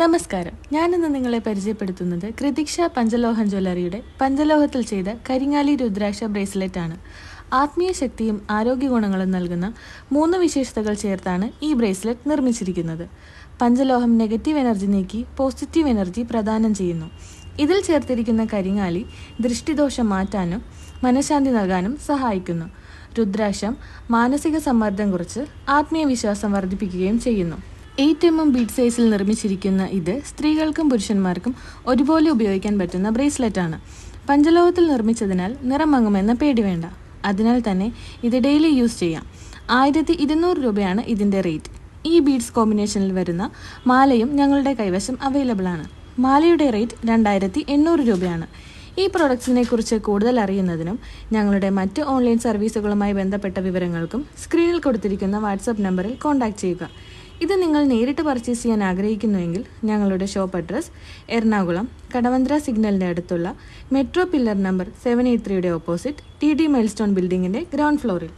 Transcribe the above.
നമസ്കാരം. ഞാനിന്ന് നിങ്ങളെ പരിചയപ്പെടുത്തുന്നത് കൃതിക്ഷ പഞ്ചലോഹൻ ജ്വല്ലറിയുടെ പഞ്ചലോഹത്തിൽ ചെയ്ത കരിങ്ങാലി രുദ്രാക്ഷ ബ്രേസ്ലെറ്റ് ആണ് ആത്മീയ ശക്തിയും ആരോഗ്യ ഗുണങ്ങളും നൽകുന്ന മൂന്ന് വിശേഷതകൾ ചേർത്താണ് ഈ ബ്രേസ്ലെറ്റ് നിർമ്മിച്ചിരിക്കുന്നത്. പഞ്ചലോഹം നെഗറ്റീവ് എനർജി നീക്കി പോസിറ്റീവ് എനർജി പ്രദാനം ചെയ്യുന്നു. ഇതിൽ ചേർത്തിരിക്കുന്ന കരിങ്ങാലി ദൃഷ്ടിദോഷം മാറ്റാനും മനഃശാന്തി നൽകാനും സഹായിക്കുന്നു. രുദ്രാക്ഷം മാനസിക സമ്മർദ്ദം കുറച്ച് ആത്മീയ വിശ്വാസം വർദ്ധിപ്പിക്കുകയും ചെയ്യുന്നു. എയ്റ്റ് എം എം ബീഡ് സൈസിൽ നിർമ്മിച്ചിരിക്കുന്ന ഇത് സ്ത്രീകൾക്കും പുരുഷന്മാർക്കും ഒരുപോലെ ഉപയോഗിക്കാൻ പറ്റുന്ന ബ്രേസ്ലെറ്റ് ആണ്. പഞ്ചലോഹത്തിൽ നിർമ്മിച്ചതിനാൽ നിറം മങ്ങുമെന്ന പേടി വേണ്ട. അതിനാൽ തന്നെ ഇത് ഡെയിലി യൂസ് ചെയ്യാം. ആയിരത്തി ഇരുന്നൂറ് രൂപയാണ് ഇതിന്റെ റേറ്റ് ഈ ബീഡ്സ് കോമ്പിനേഷനിൽ വരുന്ന മാലയും ഞങ്ങളുടെ കൈവശം അവൈലബിൾ ആണ്. മാലയുടെ റേറ്റ് രണ്ടായിരത്തി എണ്ണൂറ് രൂപയാണ്. ഈ പ്രൊഡക്ട്സിനെ കുറിച്ച് കൂടുതൽ അറിയുന്നതിനും ഞങ്ങളുടെ മറ്റ് ഓൺലൈൻ സർവീസുകളുമായി ബന്ധപ്പെട്ട വിവരങ്ങൾക്കും സ്ക്രീനിൽ കൊടുത്തിരിക്കുന്ന വാട്സപ്പ് നമ്പറിൽ കോൺടാക്ട് ചെയ്യുക. ഇത് നിങ്ങൾ നേരിട്ട് പർച്ചേസ് ചെയ്യാൻ ആഗ്രഹിക്കുന്നുവെങ്കിൽ ഞങ്ങളുടെ ഷോപ്പ് അഡ്രസ് എറണാകുളം കടവന്ത്ര സിഗ്നലിന്റെ അടുത്തുള്ള metro pillar number seven eight ത്രീയുടെ ഓപ്പോസിറ്റ് ടി ഡി മൈൽസ്റ്റോൺ ബിൽഡിങ്ങിന്റെ ഗ്രൗണ്ട് ഫ്ലോറിൽ